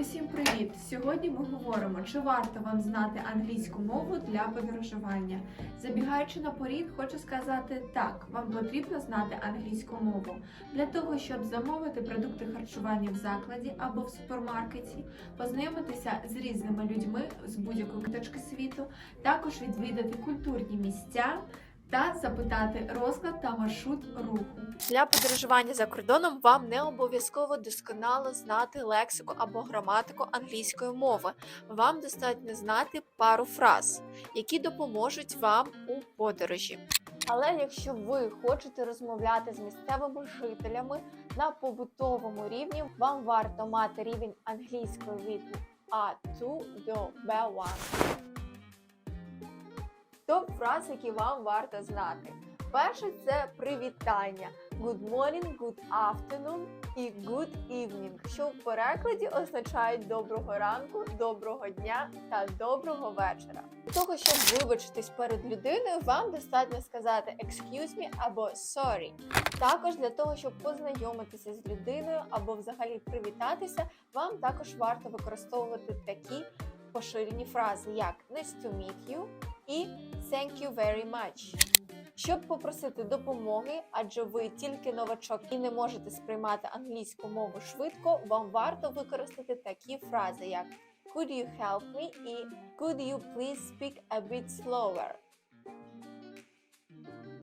Усім привіт! Сьогодні ми говоримо, чи варто вам знати англійську мову для подорожування. Забігаючи наперед, хочу сказати так, вам потрібно знати англійську мову для того, щоб замовити продукти харчування в закладі або в супермаркеті, познайомитися з різними людьми з будь-якої точки світу, також відвідати культурні місця та запитати розклад та маршрут руху. Для подорожування за кордоном вам не обов'язково досконало знати лексику або граматику англійської мови. Вам достатньо знати пару фраз, які допоможуть вам у подорожі. Але якщо ви хочете розмовляти з місцевими жителями на побутовому рівні, вам варто мати рівень англійської від A2 до B1. Топ фраз, які вам варто знати. Перше це привітання. Good morning, good afternoon і good evening, що в перекладі означають доброго ранку, доброго дня та доброго вечора. Для того, щоб вибачитись перед людиною, вам достатньо сказати excuse me або sorry. Також для того, щоб познайомитися з людиною або взагалі привітатися, вам також варто використовувати такі поширені фрази, як nice to meet you і thank you very much. Щоб попросити допомоги, адже ви тільки новачок і не можете сприймати англійську мову швидко, вам варто використати такі фрази, як Could you help me? і Could you please speak a bit slower?